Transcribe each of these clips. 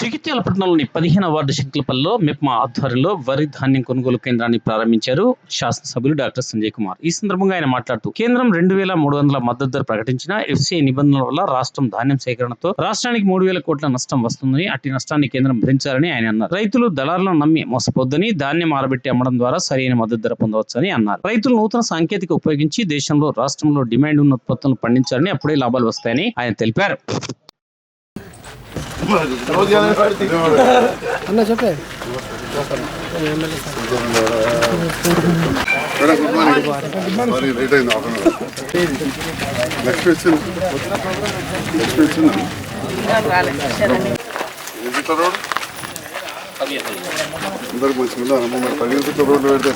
జగిత్యాల పట్టణంలోని పదిహేను వార్డు శంకులపల్లిలో మిప్మా ఆధ్వర్యంలో వరి ధాన్యం కొనుగోలు కేంద్రాన్ని ప్రారంభించారు శాసనసభ్యులు డాక్టర్ సంజయ్ కుమార్. ఈ సందర్భంగా ఆయన మాట్లాడుతూ కేంద్రం రెండు వేల మూడు వందల మద్దతు ధర ప్రకటించిన ఎఫ్సీఐ నిబంధనల వల్ల రాష్ట్రం ధాన్యం సేకరణతో రాష్ట్రానికి మూడు వేల కోట్ల నష్టం వస్తుందని అట్టి నష్టాన్ని కేంద్రం భరించాలని ఆయన అన్నారు. రైతులు దళారులను నమ్మి మోసపోద్దని ధాన్యం ఆరబెట్టి అమ్మడం ద్వారా సరైన మద్దతు ధర పొందవచ్చని అన్నారు. రైతులు నూతన సాంకేతిక ఉపయోగించి దేశంలో రాష్ట్రంలో డిమాండ్ ఉన్న ఉత్పత్తులను పండించాలని అప్పుడే లాభాలు వస్తాయని ఆయన తెలిపారు. అన్న చెప్పే నెక్స్ట్ వచ్చింది నెక్స్ట్ వచ్చింది రోడ్ అందరు మంచిగా మరి రోడ్లు పెడితే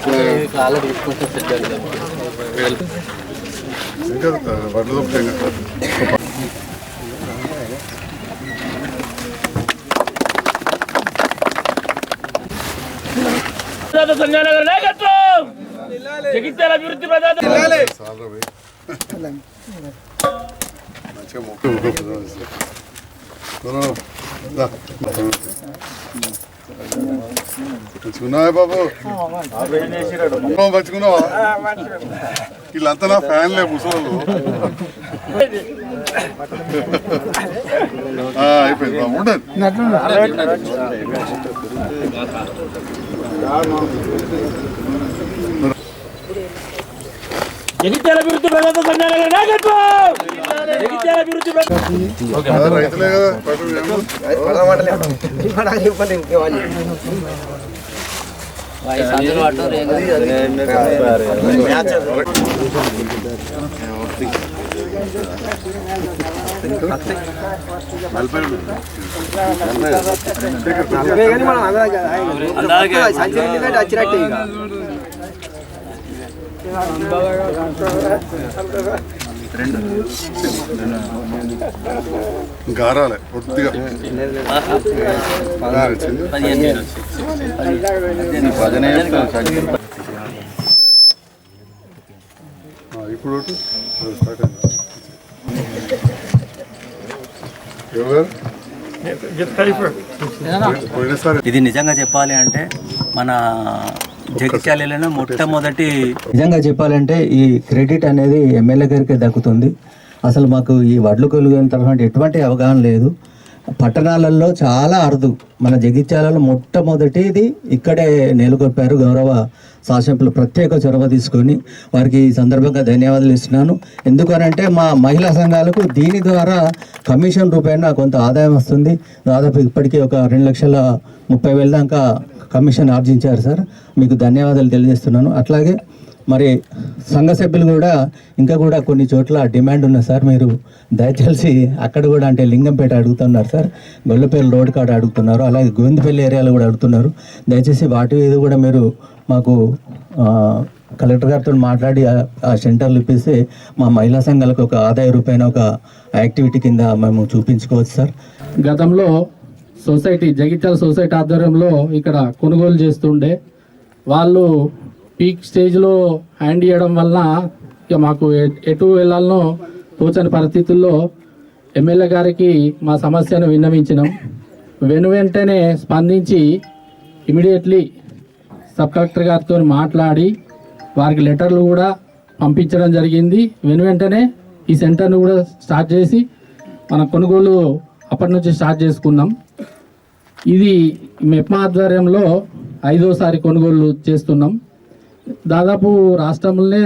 ఇంకా వడ్లు సంజయనగర్ నాయకత్వం జగిత్యాల అభివృద్ధి బాబు? ఓ, మంచిగున్నావా వీళ్ళంతా నా ఫ్యాన్లే ముసలు అయిపోయింది బాబు ఉండండి. జగిత్యాల అభివృద్ధి ప్రదాత సంజయనగర్ నాయకత్వం జగిత్యాల అభివృద్ధి. వచ్చినట్టే ఇక గారాలే ఆ, ఇప్పుడు ఇది నిజంగా చెప్పాలి అంటే మన జగిత్యాలలో మొట్టమొదటి నిజంగా చెప్పాలంటే ఈ క్రెడిట్ అనేది ఎమ్మెల్యే గారికి దక్కుతుంది. అసలు మాకు ఈ వడ్లు కొలుగుని తర్వాత ఎటువంటి అవగాహన లేదు. పట్టణాలలో చాలా అరుదు. మన జగిత్యాలలో మొట్టమొదటిది ఇక్కడే నెలకొల్పారు గౌరవ శాసనసభ్యులు. ప్రత్యేక చొరవ తీసుకొని వారికి ఈ సందర్భంగా ధన్యవాదాలు ఇస్తున్నాను. ఎందుకనంటే మా మహిళా సంఘాలకు దీని ద్వారా కమిషన్ రూపేణ కొంత ఆదాయం వస్తుంది. దాదాపు ఇప్పటికీ ఒక రెండు లక్షల ముప్పై వేల దాకా కమిషన్ ఆర్జించారు సార్. మీకు ధన్యవాదాలు తెలియజేస్తున్నాను. అట్లాగే మరి సంఘ సభ్యులు కూడా ఇంకా కూడా కొన్ని చోట్ల డిమాండ్ ఉంది సార్ మీరు దయచేసి అక్కడ కూడా అంటే లింగంపేట అడుగుతున్నారు సార్. గొల్లపల్లి రోడ్ కాడ అడుగుతున్నారు. అలాగే గోవిందపల్లి ఏరియాలో కూడా అడుగుతున్నారు. దయచేసి వాటి మీద కూడా మీరు మాకు కలెక్టర్ గారితో మాట్లాడి ఆ- ఆ సెంటర్లు ఇప్పిస్తే మా మహిళా సంఘాలకు ఒక ఆదాయ రూపాయన ఒక యాక్టివిటీ కింద మేము చూపించుకోవచ్చు సార్. గతంలో సొసైటీ జగిత్యాల సొసైటీ ఆధ్వర్యంలో ఇక్కడ కొనుగోలు చేస్తుండే. వాళ్ళు పీక్ స్టేజ్లో హ్యాండ్ ఇవ్వడం వలన ఇక మాకు ఎటు వెళ్ళాలనో తోచని పరిస్థితుల్లో ఎమ్మెల్యే గారికి మా సమస్యను విన్నవించినాం. వెను వెంటనే స్పందించి ఇమీడియట్లీ సబ్ కలెక్టర్ గారితో మాట్లాడి వారికి లెటర్లు కూడా పంపించడం జరిగింది. వెను వెంటనే ఈ సెంటర్ను కూడా స్టార్ట్ చేసి మన కొనుగోలు అప్పటి నుంచి స్టార్ట్ చేసుకున్నాం. ఇది మెప్మా ఆధ్వర్యంలో ఐదోసారి కొనుగోలు చేస్తున్నాం. దాదాపు రాష్ట్రంలోనే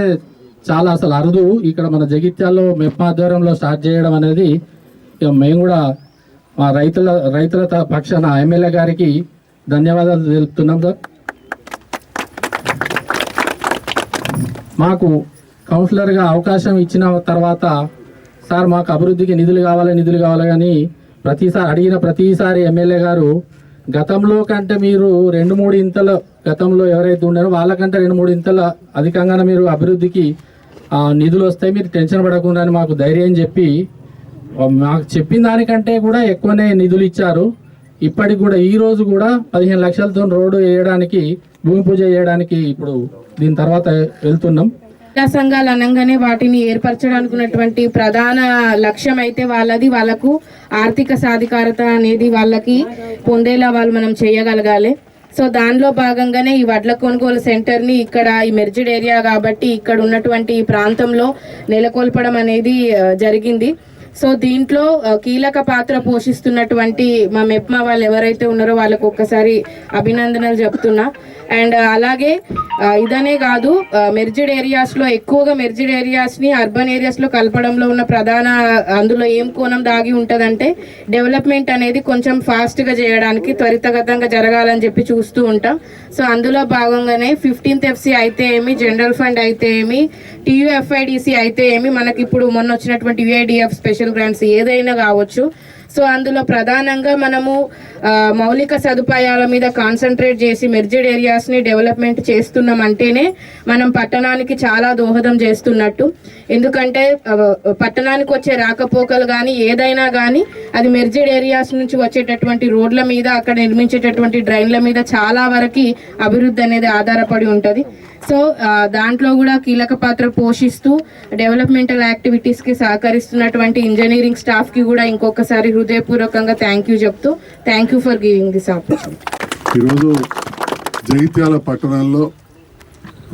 చాలా అసలు అరుదు. ఇక్కడ మన జగిత్యాల్లో మెప్మా ఆధ్వర్యంలో స్టార్ట్ చేయడం అనేది ఇక మేము కూడా మా రైతుల రైతుల త- పక్షాన ఎమ్మెల్యే గారికి ధన్యవాదాలు తెలుపుతున్నాం సార్. మాకు కౌన్సిలర్గా అవకాశం ఇచ్చిన తర్వాత సార్ మాకు అభివృద్ధికి నిధులు కావాలి నిధులు కావాలి కానీ ప్రతిసారి అడిగిన ప్రతిసారి ఎమ్మెల్యే గారు గతంలో కంటే మీరు రెండు మూడు ఇంతల గతంలో ఎవరైతే ఉన్నారో వాళ్ళకంటే రెండు మూడు ఇంతల అధికంగానే మీరు అభివృద్ధికి నిధులు వస్తాయి మీరు టెన్షన్ పడకుండా అని మాకు ధైర్యం చెప్పి మాకు చెప్పిన దానికంటే కూడా ఎక్కువనే నిధులు ఇచ్చారు. ఇప్పటికి కూడా ఈ రోజు కూడా పదిహేను లక్షలతో రోడ్డు వేయడానికి భూమి పూజ చేయడానికి ఇప్పుడు దీని తర్వాత వెళ్తున్నాం. మహిళా సంఘాలు అనగానే వాటిని ఏర్పరచడానికి ఉన్నటువంటి ప్రధాన లక్ష్యం అయితే వాళ్ళది. వాళ్ళకు ఆర్థిక సాధికారత అనేది వాళ్ళకి పొందేలా వాళ్ళు మనం చేయగలగాలి. సో దానిలో భాగంగానే ఈ వడ్ల కొనుగోలు సెంటర్ని ఇక్కడ ఈ మెర్జిడ్ ఏరియా కాబట్టి ఇక్కడ ఉన్నటువంటి ఈ ప్రాంతంలో నెలకొల్పడం అనేది జరిగింది. సో దీంట్లో కీలక పాత్ర పోషిస్తున్నటువంటి మా మెప్మా వాళ్ళు ఎవరైతే ఉన్నారో వాళ్ళకు ఒక్కసారి అభినందనలు చెప్తున్నా. అండ్ అలాగే ఇదనే కాదు మెర్జిడ్ ఏరియాస్లో ఎక్కువగా మెర్జిడ్ ఏరియాస్ని అర్బన్ ఏరియాస్లో కలపడంలో ఉన్న ప్రధాన అందులో ఏం కోణం దాగి ఉంటదంటే డెవలప్మెంట్ అనేది కొంచెం ఫాస్ట్గా చేయడానికి త్వరితగతంగా జరగాలని చెప్పి చూస్తూ ఉంటాం. సో అందులో భాగంగానే ఫిఫ్టీన్త్ ఎఫ్సి అయితే ఏమి జనరల్ ఫండ్ అయితే ఏమి టీయూఎఫ్ఐడిసి అయితే ఏమి మనకి ఇప్పుడు మొన్న వచ్చినటువంటి యుఐడిఎఫ్ స్పెషల్ గ్రాంట్స్ ఏదైనా కావచ్చు. సో అందులో ప్రధానంగా మనము మౌలిక సదుపాయాల మీద కాన్సన్ట్రేట్ చేసి మెర్జెడ్ ఏరియాస్ని డెవలప్మెంట్ చేస్తున్నాం అంటేనే మనం పట్టణానికి చాలా దోహదం చేస్తున్నట్టు. ఎందుకంటే పట్టణానికి వచ్చే రాకపోకలు కానీ ఏదైనా కానీ అది మెర్జెడ్ ఏరియాస్ నుంచి వచ్చేటటువంటి రోడ్ల మీద అక్కడ నిర్మించేటటువంటి డ్రైన్ల మీద చాలా వరకు అభివృద్ధి అనేది ఆధారపడి ఉంటుంది. సో దాంట్లో కూడా కీలక పాత్ర పోషిస్తూ డెవలప్మెంటల్ యాక్టివిటీస్కి సహకరిస్తున్నటువంటి ఇంజనీరింగ్ స్టాఫ్కి కూడా ఇంకొకసారి హృదయపూర్వకంగా థ్యాంక్ యూ చెప్తూ thank you for giving this opportunity. ఈరోజు జగిత్యాల పట్టణంలో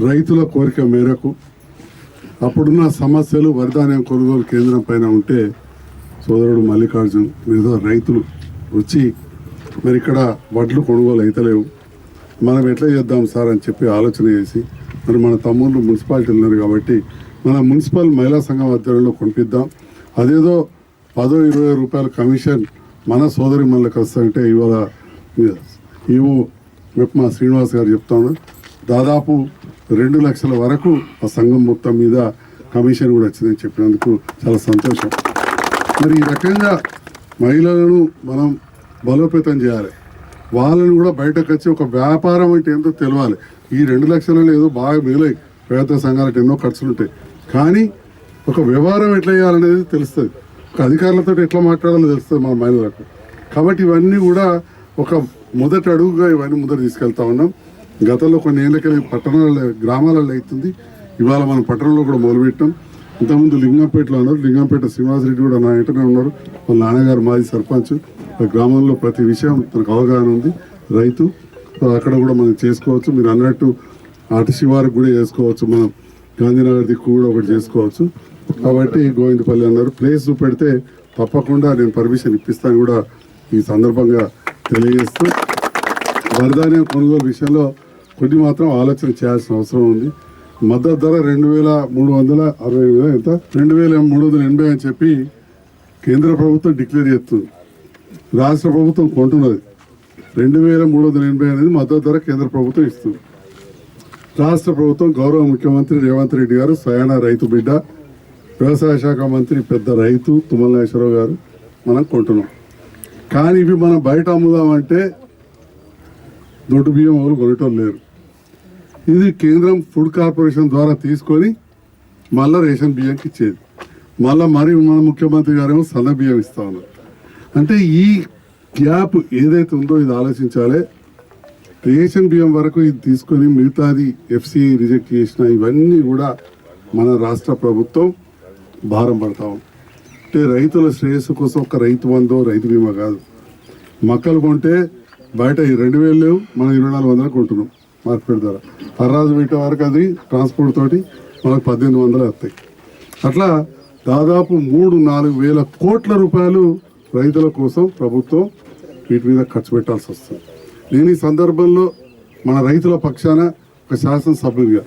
రైతుల కోరిక మేరకు అప్పుడున్న సమస్యలు వరిధాన్యం కొనుగోలు కేంద్రం పైన ఉంటే సోదరుడు మల్లికార్జున్ మీద రైతులు వచ్చి మరి ఇక్కడ వడ్లు కొనుగోలు అయితలేవు. మనం ఎట్లా చేద్దాం సార్ అని చెప్పి ఆలోచన చేసి మరి మన తమ్ముళ్ళు మున్సిపాలిటీ ఉన్నారు కాబట్టి మన మున్సిపల్ మహిళా సంఘం ఆధ్వర్యంలో కొనిపిద్దాం. అదేదో పదో ఇరవై రూపాయల కమిషన్ మన సోదరి మనకు వస్తుంటే ఇవాళ ఈవో మెప్మా శ్రీనివాస్ గారు చెప్తాను. దాదాపు రెండు లక్షల వరకు ఆ సంఘం మొత్తం మీద కమిషన్ కూడా వచ్చిందని చెప్పినందుకు చాలా సంతోషం. మరి ఈ రకంగా మహిళలను మనం బలోపేతం చేయాలి. వాళ్ళని కూడా బయటకు వచ్చి ఒక వ్యాపారం అంటే ఏంటో తెలియాలి ఈ రెండు లక్షలలో ఏదో బాగా మిగిలాయి. పేద సంఘాలకు ఎన్నో ఖర్చులు ఉంటాయి కానీ ఒక వ్యవహారం ఎట్లా చేయాలనేది తెలుస్తుంది. ఒక అధికారులతో ఎట్లా మాట్లాడాలో తెలుస్తుంది మన మహిళలకు. కాబట్టి ఇవన్నీ కూడా ఒక మొదటి అడుగుగా ఇవన్నీ ముందర తీసుకెళ్తా ఉన్నాం. గతంలో కొన్ని ఏళ్ళకి పట్టణాలలో గ్రామాలలో అవుతుంది. ఇవాళ మనం పట్టణంలో కూడా మొదలుపెట్టాం. ఇంతకుముందు లింగంపేటలో ఉన్నారు. లింగంపేట శ్రీనివాసరెడ్డి కూడా నా ఇంటనే ఉన్నారు. వాళ్ళ నాన్నగారు మాజీ సర్పంచ్. గ్రామంలో ప్రతి విషయం తనకు అవగాహన ఉంది. రైతు అక్కడ కూడా మనం చేసుకోవచ్చు. మీరు అన్నట్టు అటు శివారికి కూడా చేసుకోవచ్చు. మనం గాంధీనగర్ దిక్కు కూడా ఒకటి చేసుకోవచ్చు. కాబట్టి గోవిందపల్లి అన్నారు ప్లేస్ పెడితే తప్పకుండా నేను పర్మిషన్ ఇప్పిస్తాను కూడా ఈ సందర్భంగా తెలియజేస్తూ వరదాన్యం కొనుగోలు విషయంలో కొన్ని మాత్రం ఆలోచన చేయాల్సిన అవసరం ఉంది. మద్దతు ధర రెండు వేల మూడు వందల అరవై ఎంత? రెండు వేల మూడు వందల ఎనభై అని చెప్పి కేంద్ర ప్రభుత్వం డిక్లేర్ చేస్తుంది. రాష్ట్ర ప్రభుత్వం కొంటున్నది. రెండు వేల మూడు వందల ఎనభై అనేది మద్దతు ధర కేంద్ర ప్రభుత్వం ఇస్తుంది. రాష్ట్ర ప్రభుత్వం గౌరవ ముఖ్యమంత్రి రేవంత్ రెడ్డి గారు స్వయాన రైతు బిడ్డ వ్యవసాయ శాఖ మంత్రి పెద్ద రైతు తుమ్మల నాగేశ్వరరావు గారు మనం కొంటున్నాం. కానీ ఇవి మనం బయట అమ్ముదామంటే దొడ్డు బియ్యం ఎవరు కొనేటోళ్ళు లేరు. ఇది కేంద్రం ఫుడ్ కార్పొరేషన్ ద్వారా తీసుకొని మళ్ళీ రేషన్ బియ్యంకి ఇచ్చేది. మళ్ళా మరి మన ముఖ్యమంత్రి గారేమో సన్న బియ్యం ఇస్తా ఉన్నారు. అంటే ఈ గ్యాప్ ఏదైతే ఉందో ఇది ఆలోచించాలి. రేషన్ బియ్యం వరకు ఇది తీసుకొని మిగతాది ఎఫ్సి రిజెక్ట్ చేసిన ఇవన్నీ కూడా మన రాష్ట్ర ప్రభుత్వం భారం పడతాం అంటే రైతుల శ్రేయస్సు కోసం ఒక రైతు బంధు రైతు బీమా కాదు. మొక్కలు కొంటే బయట ఈ రెండు వేలు లేవు మనం ఇరవై నాలుగు వందలు కొంటున్నాం మార్కెట్ ద్వారా. పర్రాజు పెట్టే వరకు అది ట్రాన్స్పోర్ట్ తోటి మనకు పద్దెనిమిది వందలు వస్తాయి. అట్లా దాదాపు మూడు నాలుగు వేల కోట్ల రూపాయలు రైతుల కోసం ప్రభుత్వం వీటి మీద ఖర్చు పెట్టాల్సి వస్తుంది. నేను ఈ సందర్భంలో మన రైతుల పక్షాన ఒక శాసనసభ్యునిగా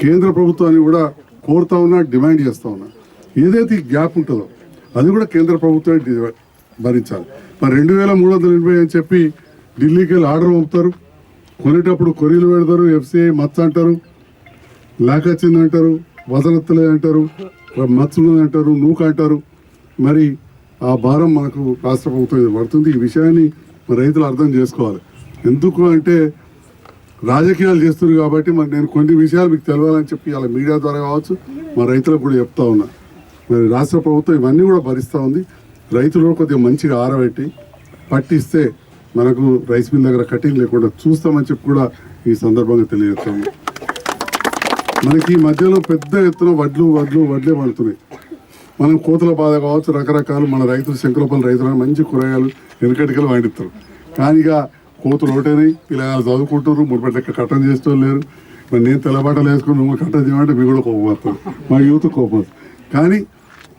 కేంద్ర ప్రభుత్వాన్ని కూడా కోరుతా ఉన్నా డిమాండ్ చేస్తూ ఉన్నా. ఏదైతే ఈ గ్యాప్ ఉంటుందో అది కూడా కేంద్ర ప్రభుత్వమే భరించాలి. మరి రెండు వేల మూడు వందల ఎనభై అని చెప్పి ఢిల్లీకి వెళ్ళి ఆర్డర్ పంపుతారు. కొనేటప్పుడు కొరీలు పెడతారు ఎఫ్సిఐ మచ్చ అంటారు లేక అంటారు వదలత్తలే అంటారు మచ్చలు అంటారు నూక అంటారు. మరి ఆ భారం మనకు రాష్ట్ర ప్రభుత్వం పడుతుంది. ఈ విషయాన్ని మరి రైతులు అర్థం చేసుకోవాలి. ఎందుకు అంటే రాజకీయాలు చేస్తున్నారు కాబట్టి మరి నేను కొన్ని విషయాలు మీకు తెలవాలని చెప్పి అలా మీడియా ద్వారా కావచ్చు మా రైతులకు కూడా చెప్తా ఉన్నా. మరి రాష్ట్ర ప్రభుత్వం ఇవన్నీ కూడా భరిస్తూ ఉంది. రైతులు కొద్దిగా మంచిగా ఆరబెట్టి పట్టిస్తే మనకు రైస్ మిల్ దగ్గర కటింగ్ లేకుండా చూస్తామని చెప్పి కూడా ఈ సందర్భంగా తెలియజేస్తాము. మనకి ఈ మధ్యలో పెద్ద ఎత్తున వడ్లు వడ్లు వడ్లే పడుతున్నాయి. మనం కోతుల బాధ కావచ్చు రకరకాలు మన రైతులు శంకులపల్లి రైతులు మంచి కూరగాయలు వెనకటికలు వండిస్తారు కానీ ఇక కోతులు ఒకటేనాయి పిల్లగాలు చదువుకుంటారు ముడిపెట్ట కట్టం చేస్తూ లేరు. మరి నేను తెల్లబాటలు వేసుకుని నువ్వు కట్టం చేయమంటే మీ కూడా కోపం మా యూత్ కోపం కానీ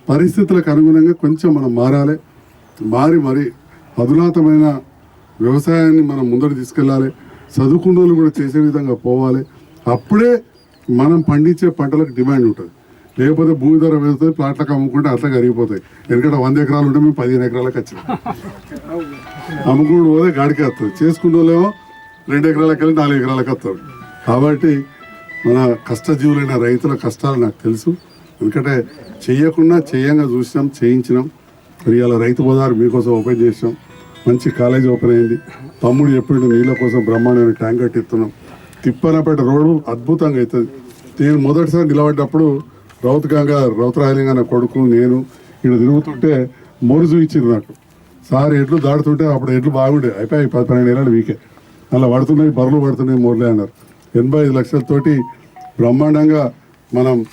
పరిస్థితులకు అనుగుణంగా కొంచెం మనం మారాలి. మారి మరి అధునాతమైన వ్యవసాయాన్ని మనం ముందర తీసుకెళ్ళాలి. చదువుకున్న వాళ్ళు కూడా చేసే విధంగా పోవాలి. అప్పుడే మనం పండించే పంటలకు డిమాండ్ ఉంటుంది. లేకపోతే భూమి ధర పెరుగుతుంది ప్లాట్లకు అమ్ముకుంటే అట్లా కరిగిపోతాయి. ఎందుకంటే వంద ఎకరాలు ఉంటే మేము పదిహేను ఎకరాలకు వచ్చినాం. అమ్ముకుంటూ పోతే గాడికి వస్తుంది చేసుకున్న రెండు ఎకరాలకు వెళ్ళి నాలుగు ఎకరాలకు వస్తారు కాబట్టి మన కష్టజీవులైన రైతుల కష్టాలు నాకు తెలుసు. ఎందుకంటే చెయ్యకుండా చేయంగా చూసినాం చేయించినాం. మరి ఇవాళ రైతు బజార్ మీకోసం ఓపెన్ చేసినాం. మంచి కాలేజ్ ఓపెన్ అయింది. తమ్ముడు చెప్పిండు నీళ్ళ కోసం బ్రహ్మాండమైన ట్యాంక్ కట్టిస్తున్నాం. తిప్పనపేట రోడ్డు అద్భుతంగా అవుతుంది. నేను మొదటిసారి నిలబడ్డప్పుడు రౌత్ గంగా రౌతరాయలింగా నా కొడుకు నేను ఇక్కడ తిరుగుతుంటే మోరు ఇచ్చింది నాకు. సార్ ఎడ్లు దాడుతుంటే అప్పుడు ఎడ్లు బాగుండే. అయిపోయాయి పది పన్నెండు ఏళ్ళ వీకే. అలా పడుతున్నాయి బర్రెలు పడుతున్నాయి మోర్లే అన్నారు. ఎనభై ఐదు లక్షలతోటి బ్రహ్మాండంగా మనం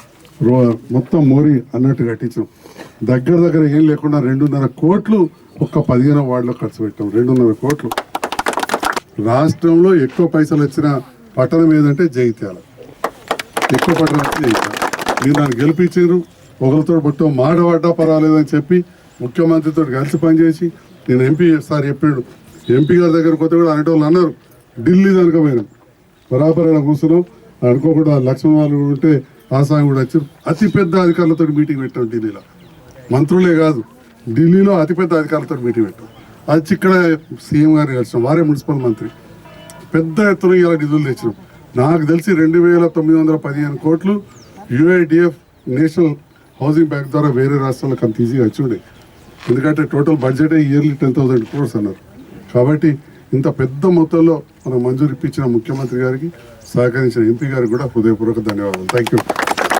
రో మొత్తం మోరి అన్నట్టు కట్టించాం దగ్గర దగ్గర ఏం లేకుండా రెండున్నర కోట్లు ఒక్క పదిహేను వార్డులో ఖర్చు పెట్టాం. రెండున్నర కోట్లు. రాష్ట్రంలో ఎక్కువ పైసలు వచ్చిన పట్టణం ఏదంటే జగిత్యాల ఎక్కువ పట్టణం అంటే జగిత్యాల మీరు నన్ను గెలిపించారు ఒకరితో బట్టో మాట పర్వాలేదని చెప్పి ముఖ్యమంత్రితో కలిసి పనిచేసి నేను ఎంపీ సార్ చెప్పాడు ఎంపీ గారి దగ్గర కొత్త కూడా అనేటోళ్ళు అన్నారు. ఢిల్లీ దానికి పోయినాం. బరాబర్ అయినా కూర్చున్నాం. అనుకోకుండా లక్ష్మణ వాళ్ళు ఉంటే ఆసాయం కూడా వచ్చారు అతిపెద్ద అధికారులతో మీటింగ్ పెట్టాం ఢిల్లీలో. మంత్రులే కాదు ఢిల్లీలో అతిపెద్ద అధికారులతో మీటింగ్ పెట్టాం. అది ఇక్కడ సీఎం గారిని కలిసినాం వారే మున్సిపల్ మంత్రి. పెద్ద ఎత్తున ఇలా నిధులు తెచ్చినాం. నాకు తెలిసి రెండు వేల తొమ్మిది వందల పదిహేను కోట్లు యుఐడిఎఫ్ నేషనల్ హౌసింగ్ బ్యాంక్ ద్వారా వేరే రాష్ట్రాలకు అంత ఈజీగా వచ్చిండే ఎందుకంటే total budget yearly ten thousand crores అన్నారు. కాబట్టి ఇంత పెద్ద మొత్తంలో మనం మంజూరు ఇప్పించిన ముఖ్యమంత్రి గారికి సహకరించిన ఎంపీ గారికి కూడా హృదయపూర్వక ధన్యవాదాలు. Thank you